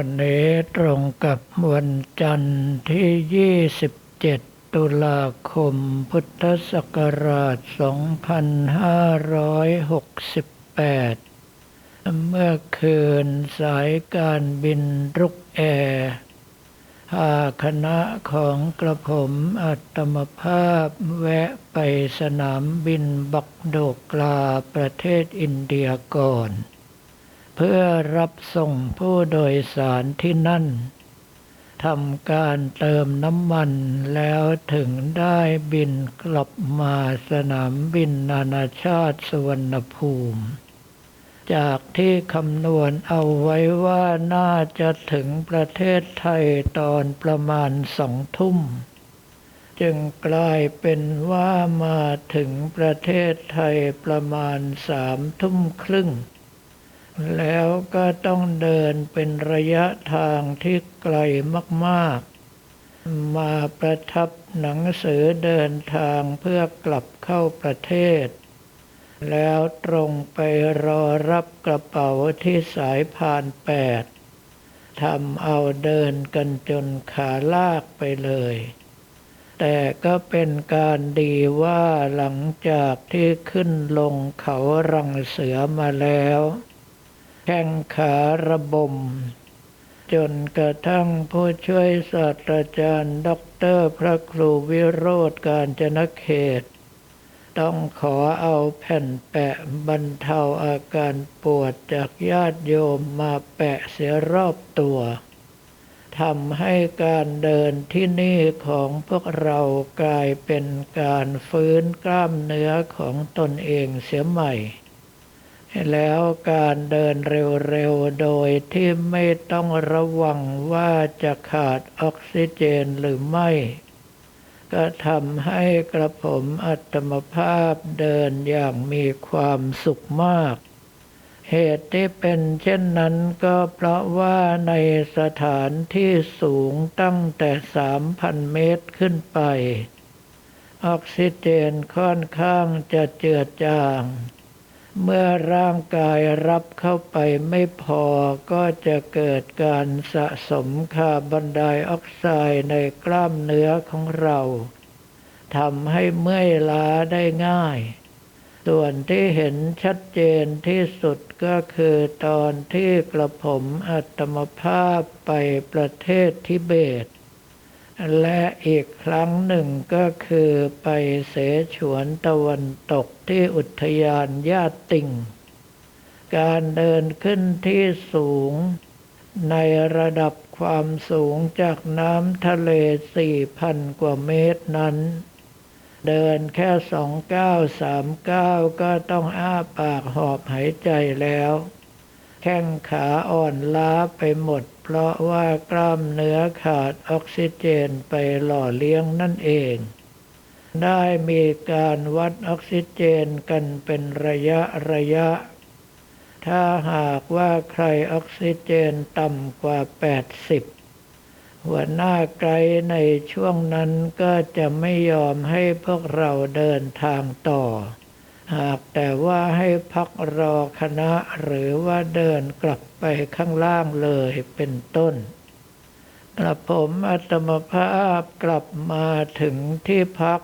วันนี้ตรงกับวันจันทร์ที่ 27 ตุลาคม พุทธศักราช 2568 เมื่อคืนสายการบินรุกแอร์พาคณะของกระผมอัตมภาพแวะไปสนามบินบักโดกลาประเทศอินเดียก่อน เพื่อรับส่งผู้โดยสารที่นั่นทำการเติมน้ำมันแล้วถึงได้บินกลับมาสนามบินนานาชาติสวรรณภูมิ จากที่คำนวณเอาไว้ว่าน่าจะถึงประเทศไทยตอนประมาณสองทุ่ม จึงกลายเป็นว่ามาถึงประเทศไทยประมาณสามทุ่มครึ่ง แล้วก็ต้องเดินเป็นระยะทางที่ไกลมากๆ มาประทับหนังสือเดินทางเพื่อกลับเข้าประเทศ แล้วตรงไปรอรับกระเป๋าที่สายพานแปดทำเอาเดินกันจนขาลากไปเลย แต่ก็เป็นการดีว่าหลังจากที่ขึ้นลงเขารังเสือมาแล้ว แข้งขาระบม จนกระทั่งผู้ช่วยศาสตราจารย์ด็อกเตอร์พระครูวิโรธการจนเขต ต้องขอเอาแผ่นแปะบรรเทาอาการปวดจากญาติโยมมาแปะเสียรอบตัวทำให้การเดินที่นี่ของพวกเรากลายเป็นการฟื้นกล้ามเนื้อของตนเองเสียใหม่ แล้วการเดินเร็วๆ โดยที่ไม่ต้องระวังว่าจะขาดออกซิเจนหรือไม่ ก็ทำให้กระผมอัตมภาพเดินอย่างมีความสุขมาก เหตุที่เป็นเช่นนั้นก็เพราะว่าในสถานที่สูงตั้งแต่ 3,000 เมตรขึ้นไป ออกซิเจนค่อนข้างจะเจือจาง เมื่อร่างกายรับเข้าไปไม่พอก็จะเกิดการสะสมคาร์บอนไดออกไซด์ในกล้ามเนื้อของเราทำให้เมื่อยล้าได้ง่าย ส่วนที่เห็นชัดเจนที่สุดก็คือตอนที่กระผมอัตมภาพไปประเทศทิเบต และอีกครั้งหนึ่งก็คือไปเสฉวนตะวันตกที่อุทยานญาติงการเดินขึ้นที่สูง ในระดับความสูงจากน้ำทะเลสี่พันกว่าเมตรนั้น เดินแค่สองก้าสามก้าก็ต้องอ้าปากหอบหายใจแล้ว แข้งขาอ่อนล้าไปหมด เพราะว่ากล้ามเนื้อขาดออกซิเจนไปหล่อเลี้ยงนั่นเอง ได้มีการวัดออกซิเจนกันเป็นระยะระยะ ถ้าหากว่าใครออกซิเจนต่ำกว่า 80หัวหน้าไกด์ในช่วงนั้นก็จะไม่ยอมให้พวกเราเดินทางต่อ หากแต่ว่าให้พักรอคณะหรือว่าเดินกลับไปข้างล่างเลยเป็นต้น กระผมอัตมภาพกลับมาถึงที่พัก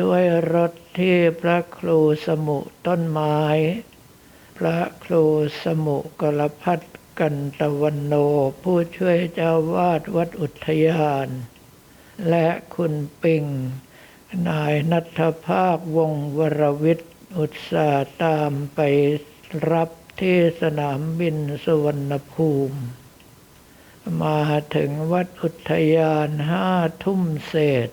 ด้วยรถที่พระครูสมุต้นไม้ พระครูสมุกลพัฒกันตะวันโนผู้ช่วยเจ้าวาดวัดอุทยาน และคุณปิง นายนัทภาควงวรวิทย์ อุตส่าห์ตามไปรับที่สนามบินสุวรรณภูมิ มาถึงวัดอุทยานห้าทุ่มเศษ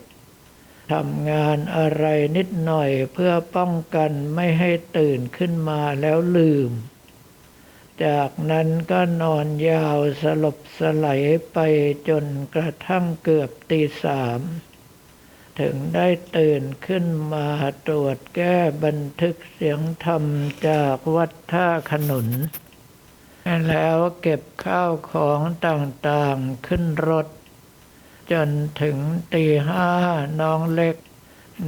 ทำงานอะไรนิดหน่อยเพื่อป้องกันไม่ให้ตื่นขึ้นมาแล้วลืม จากนั้นก็นอนยาวสลบสลายไปจนกระทั่งเกือบตีสาม ถึงได้ตื่นขึ้นมาตรวจแก้บันทึกเสียงธรรมจากวัดท่าขนุน แล้วเก็บข้าวของต่างๆขึ้นรถ จนถึงตีห้าน้องเล็ก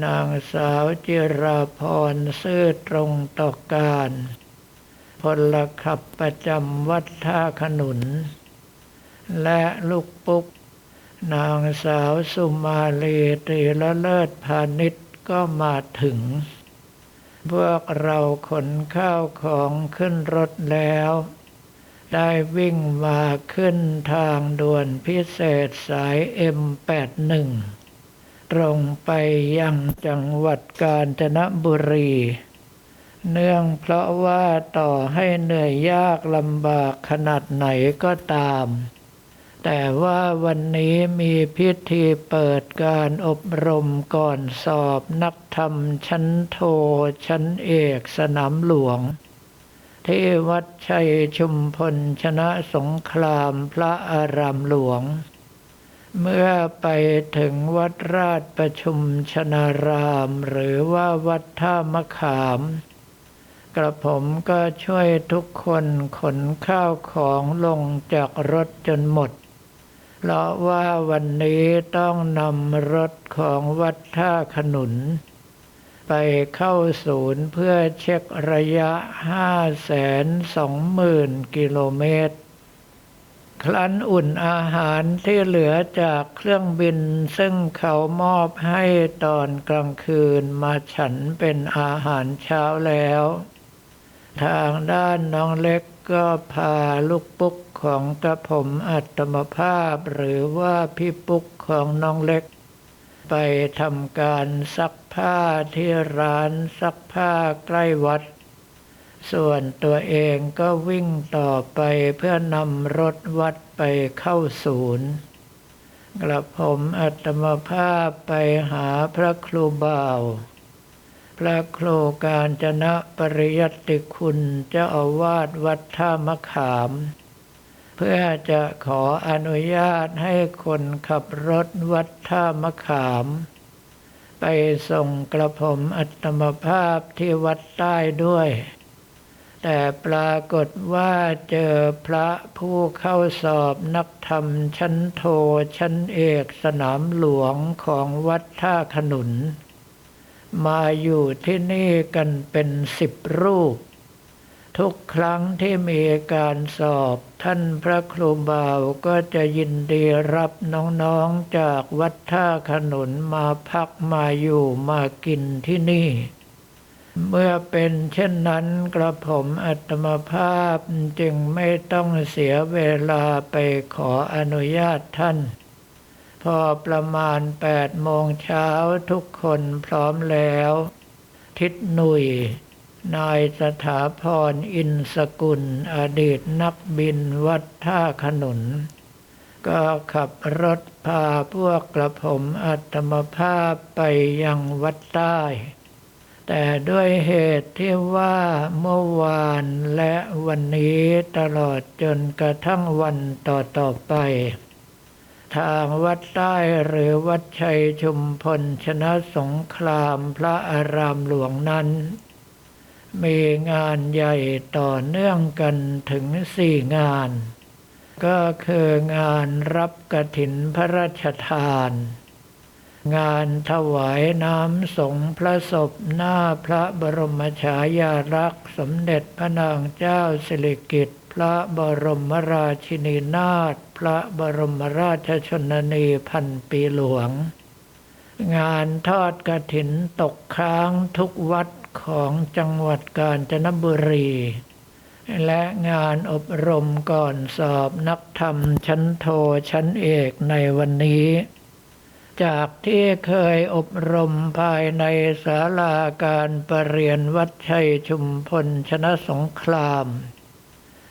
นางสาวจิราพรซื่อตรงต่อการพลขับประจำวัดท่าขนุน และลูกปุ๊ก นางสาวสุมาลีตีละเลิศพาณิชย์ก็มาถึง พวกเราขนข้าวของขึ้นรถแล้ว ได้วิ่งมาขึ้นทางด่วนพิเศษสาย M81 ตรงไปยังจังหวัดกาญจนบุรี เนื่องเพราะว่าต่อให้เหนื่อยยากลำบากขนาดไหนก็ตาม แต่ว่าวันนี้มีพิธีเปิดการอบรมก่อนสอบนักธรรมชั้นโทชั้นเอกสนามหลวง ที่วัดชัยชุมพลชนะสงครามพระอารามหลวง เมื่อไปถึงวัดราชประชุมชนารามหรือว่าวัดท่ามะขามกระผมก็ช่วยทุกคนขนข้าวของลงจากรถจนหมด เพราะว่าวันนี้ต้องนำรถของวัดท่าขนุน ไปเข้าศูนย์เพื่อเช็คระยะ 520,000 กิโลเมตรคลั้นอุ่นอาหารที่เหลือจากเครื่องบินซึ่งเขามอบให้ตอนกลางคืนมาฉันเป็นอาหารเช้าแล้ว ทางด้านน้องเล็ก ก็พาลูกปุ๊กของกระผมอัตมภาพ หรือว่าพี่ปุ๊กของน้องเล็ก ไปทำการซักผ้าที่ร้านซักผ้าใกล้วัด ส่วนตัวเองก็วิ่งต่อไปเพื่อนำรถวัดไปเข้าศูนย์กระผมอัตมภาพไปหาพระครูบ่าว พระโครการจนะปริยัติคุณเจ้าอาวาสวัดท่ามะขาม เพื่อจะขออนุญาตให้คนขับรถวัดท่ามะขาม ไปส่งกระผมอัตมภาพที่วัดใต้ด้วย แต่ปรากฏว่าเจอพระผู้เข้าสอบนักธรรมชั้นโทชั้นเอกสนามหลวงของวัดท่าขนุน มาอยู่ที่นี่กันเป็นสิบรูป ทุกครั้งที่มีการสอบท่านพระครูบาวก็จะยินดีรับน้องๆจากวัดท่าขนุนมาพักมาอยู่มากินที่นี่ เมื่อเป็นเช่นนั้นกระผมอัตมภาพจึงไม่ต้องเสียเวลาไปขออนุญาตท่าน พอประมาณแปดโมงเช้าทุกคนพร้อมแล้ว ทิศหนุยนายสถาพรอินสกุล อดีตนักบินวัดท่าขนุน ก็ขับรถพาพวกกระผมอัตมภาพไปยังวัดใต้ แต่ด้วยเหตุที่ว่าเมื่อวานและวันนี้ตลอดจนกระทั่งวันต่อๆไป ทางวัดใต้หรือวัดชัยชุมพลชนะสงครามพระอารามหลวงนั้น มีงานใหญ่ต่อเนื่องกันถึงสี่งาน ก็คืองานรับกฐินพระราชทาน งานถวายน้ำสงฆ์พระศพหน้าพระบรมฉายาลักษณ์สมเด็จพระนางเจ้าสิริกิติ์พระบรมราชินีนาถ พระบรมราชชนนีพันปีหลวง งานทอดกฐินตกค้างทุกวัดของจังหวัดกาญจนบุรี และงานอบรมก่อนสอบนักธรรมชั้นโทชั้นเอกในวันนี้ จากที่เคยอบรมภายในศาลาการประเรียนวัดชัยชุมพลชนะสงคราม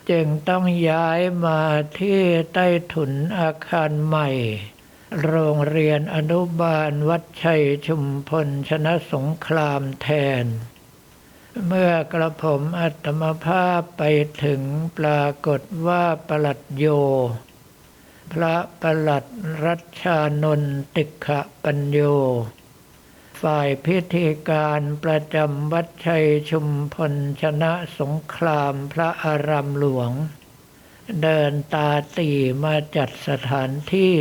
จึงต้องย้ายมาที่ใต้ถุนอาคารใหม่ โรงเรียนอนุบาลวัดชัยชุมพลชนะสงครามแทน เมื่อกระผมอัตมภาพไปถึงปรากฏว่าประหลัดโย พระประหลัดรัชชานนติกขปัญโย ฝ่ายพิธีการประจำวัดชัยชุมพลชนะสงครามพระอารามหลวง เดินตาตีมาจัดสถานที่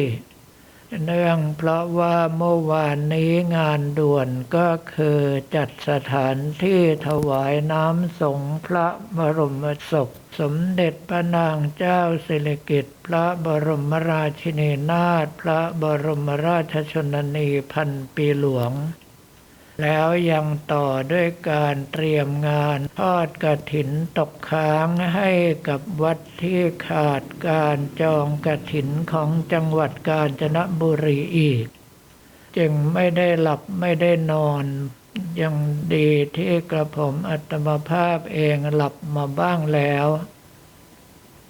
เนื่องเพราะว่าเมื่อวานนี้งานด่วนก็คือจัดสถานที่ถวายน้ำสงฆ์พระบรมศพ สมเด็จพระนางเจ้าสิริกิติ์พระบรมราชินีนาถพระบรมราชชนนีพันปีหลวง แล้วยังต่อด้วยการเตรียมงานทอดกระถินตกค้างให้กับวัดที่ขาดการจองกระถินของจังหวัดกาญจนบุรีอีก จึงไม่ได้หลับไม่ได้นอนยังดีที่กระผมอัตมภาพเองหลับมาบ้างแล้ว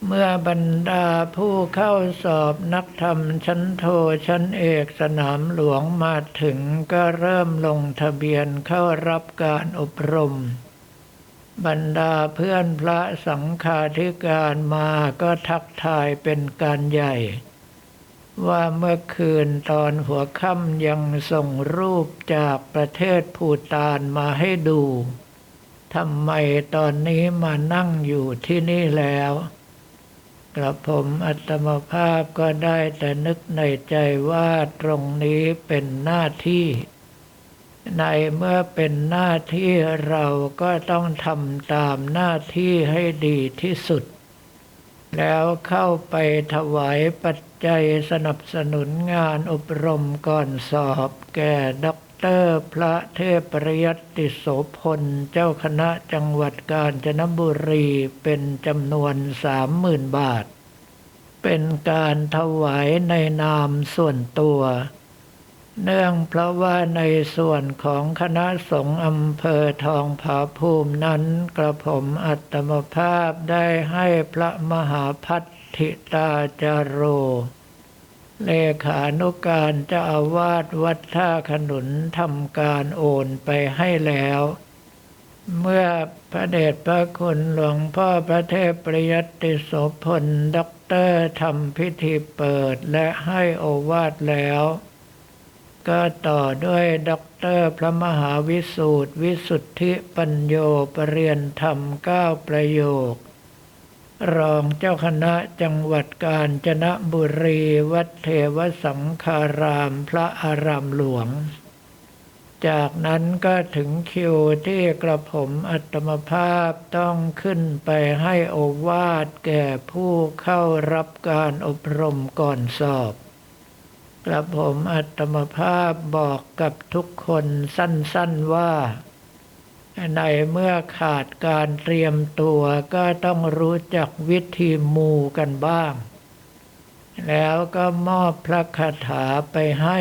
เมื่อบรรดาผู้เข้าสอบนักธรรมชั้นโทชั้นเอกสนามหลวงมาถึงก็เริ่มลงทะเบียนเข้ารับการอบรม บรรดาเพื่อนพระสังฆาธิการมาก็ทักทายเป็นการใหญ่ ว่าเมื่อคืนตอนหัวค่ำยังส่งรูปจากประเทศภูตานมาให้ดูทำไมตอนนี้มานั่งอยู่ที่นี่แล้ว กระผมอัตมภาพก็ได้แต่นึกในใจว่าตรงนี้เป็นหน้าที่ ในเมื่อเป็นหน้าที่เราก็ต้องทำตามหน้าที่ให้ดีที่สุด แล้วเข้าไปถวายปัจจัยสนับสนุนงานอบรมก่อนสอบแก่ด็อก เตอร์พระเทพปริยัติโสพล เจ้าคณะจังหวัดกาญจนบุรีเป็นจำนวนสามหมื่นบาท เป็นการถวายในนามส่วนตัว เนื่องเพราะว่าในส่วนของคณะสงฆ์อำเภอทองผาภูมินั้นกระผมอัตมภาพได้ให้พระมหาพัฒธิตาจารโร เลขานุการเจ้าอาวาสวัดท่าขนุนทำการโอนไปให้แล้ว เมื่อพระเดชพระคุณหลวงพ่อพระเทพปริยติโสพลด็อกเตอร์ทำพิธีเปิดและให้โอวาทแล้ว ก็ต่อด้วยด็อกเตอร์พระมหาวิสูตรวิสุทธิปัญโยปรริยนธรรมเก้าประโยค รองเจ้าคณะจังหวัดกาญจนบุรีวัดเทวสังคารามพระอารามหลวง จากนั้นก็ถึงคิวที่กระผมอัตมภาพต้องขึ้นไปให้โอวาทแก่ผู้เข้ารับการอบรมก่อนสอบ กระผมอัตมภาพบอกกับทุกคนสั้นๆว่า ในเมื่อขาดการเตรียมตัวก็ต้องรู้จักวิธีมูกันบ้าง แล้วก็มอบพระคาถาไปให้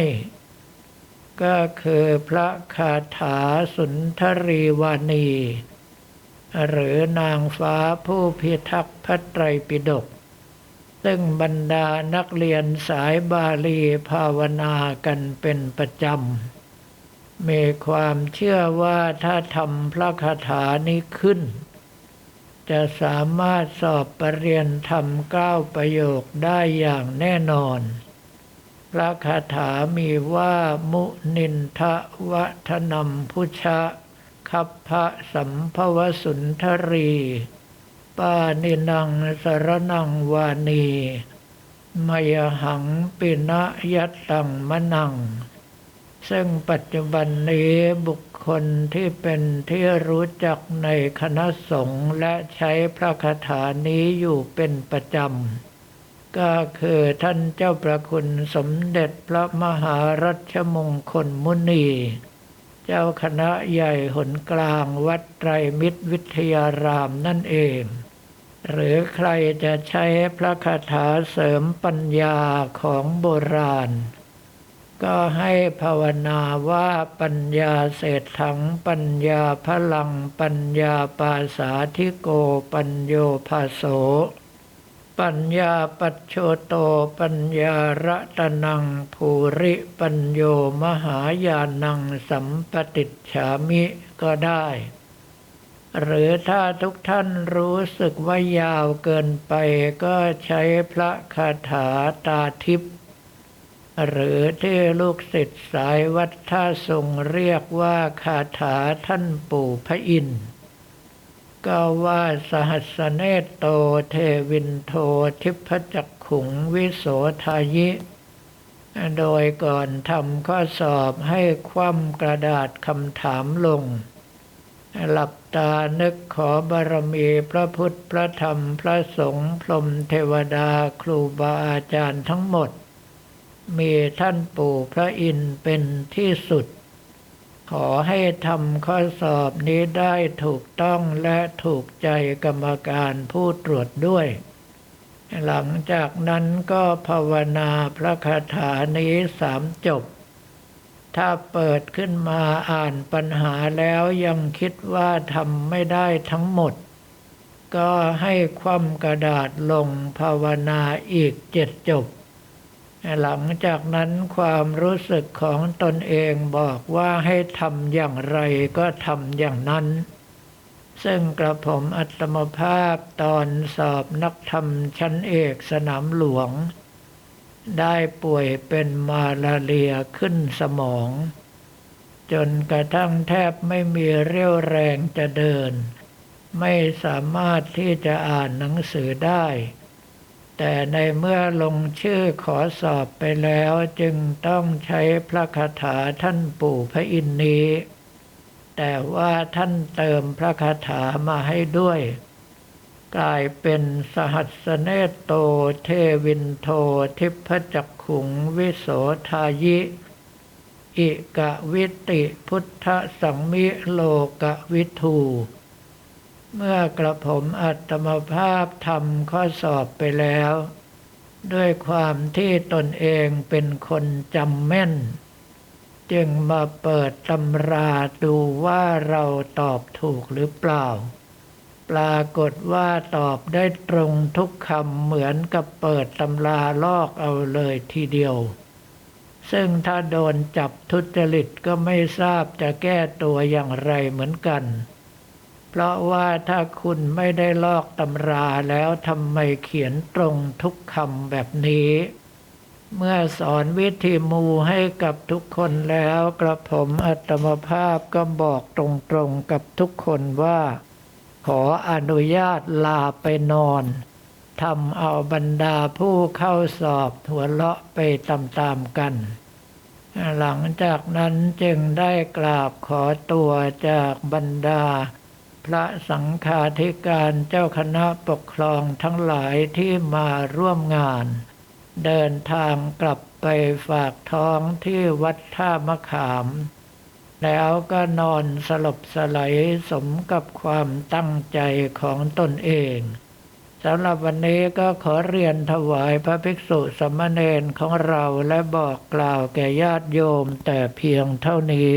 ก็คือพระคาถาสุนทรีวานี หรือนางฟ้าผู้พิทักษ์พระไตรปิฎกซึ่งบรรดานักเรียนสายบาลีภาวนากันเป็นประจำ มีความเชื่อว่าถ้าทำพระคาถานี้ขึ้น จะสามารถสอบปรริญญาธรรมเก้าประโยคได้อย่างแน่นอน พระคาถามีว่ามุนินทะวัฒนมพุชะคัพพะสัมภวสุนทรีปานินังสรนังวานี มยหังปินะยัตตังมะนัง ซึ่งปัจจุบันนี้บุคคลที่เป็นที่รู้จักในคณะสงฆ์และใช้พระคาถานี้อยู่เป็นประจำ ก็คือท่านเจ้าประคุณสมเด็จพระมหารัชมงคลมุนี เจ้าคณะใหญ่หนกลางวัดไตรมิตรวิทยารามนั่นเอง หรือใครจะใช้พระคาถาเสริมปัญญาของโบราณ ก็ให้ภาวนาว่าปัญญาเศรษถัง ปัญญาพลัง ปัญญาปาสาธิโก ปัญโยภาโส ปัญญาปัจโชโต ปัญญาระตนัง ภูริปัญโยมหายานัง สัมปติฉามิก็ได้ หรือถ้าทุกท่านรู้สึกว่ายาวเกินไปก็ใช้พระคาถาตาทิพย์ หรือที่ลูกศิษย์สายวัดท่าทรงเรียกว่าคาถาท่านปู่พระอินทร์ก็ว่าสหัสเนตโตเทวินโททิพจักขุงวิโสทายิ โดยก่อนทำข้อสอบให้คว่ำกระดาษคำถามลง หลับตานึกขอบารมีพระพุทธพระธรรมพระสงฆ์พรหมเทวดาครูบาอาจารย์ทั้งหมด มีท่านปู่พระอินทร์เป็นที่สุด ขอให้ทำข้อสอบนี้ได้ถูกต้องและถูกใจกรรมการผู้ตรวจด้วย หลังจากนั้นก็ภาวนาพระคาถานี้สามจบ ถ้าเปิดขึ้นมาอ่านปัญหาแล้วยังคิดว่าทำไม่ได้ทั้งหมดก็ให้คว่ำกระดาษลงภาวนาอีกเจ็ดจบ หลังจากนั้นความรู้สึกของตนเองบอกว่าให้ทำอย่างไรก็ทำอย่างนั้น ซึ่งกระผมอัตมภาพตอนสอบนักธรรมชั้นเอกสนามหลวง ได้ป่วยเป็นมาลาเรียขึ้นสมอง จนกระทั่งแทบไม่มีเรี่ยวแรงจะเดิน ไม่สามารถที่จะอ่านหนังสือได้ แต่ในเมื่อลงชื่อขอสอบไปแล้วจึงต้องใช้พระคาถาท่านปู่พระอินทร์นี้ แต่ว่าท่านเติมพระคาถามาให้ด้วย กลายเป็นสหัสเนตโตเทวินโททิพจักขุงวิโสทายิอิกะวิติพุทธสังมิโลกะวิทู เมื่อกระผมอัตมภาพทำข้อสอบไปแล้ว ด้วยความที่ตนเองเป็นคนจำแม่น จึงมาเปิดตำราดูว่าเราตอบถูกหรือเปล่า ปรากฏว่าตอบได้ตรงทุกคำเหมือนกับเปิดตำราลอกเอาเลยทีเดียว ซึ่งถ้าโดนจับทุจริตก็ไม่ทราบจะแก้ตัวอย่างไรเหมือนกัน พราะว่าถ้าคุณไม่ได้ลอกตำราแล้วทำไมเขียนตรงทุกคำแบบนี้ เมื่อสอนวิธีมูให้กับทุกคนแล้วกระผมอัตมภาพก็บอกตรงๆกับทุกคนว่า ขออนุญาตลาไปนอนทำเอาบรรดาผู้เข้าสอบหัวเราะไปตามๆกันหลังจากนั้นจึงได้กราบขอตัวจากบรรดา พระสังฆาธิการเจ้าคณะปกครองทั้งหลายที่มาร่วมงาน เดินทางกลับไปฝากท้องที่วัดท่ามะขาม แล้วก็นอนสลบสลายสมกับความตั้งใจของตนเองสำหรับวันนี้ก็ขอเรียนถวายพระภิกษุสมณเณรของเราและบอกกล่าวแก่ญาติโยมแต่เพียงเท่านี้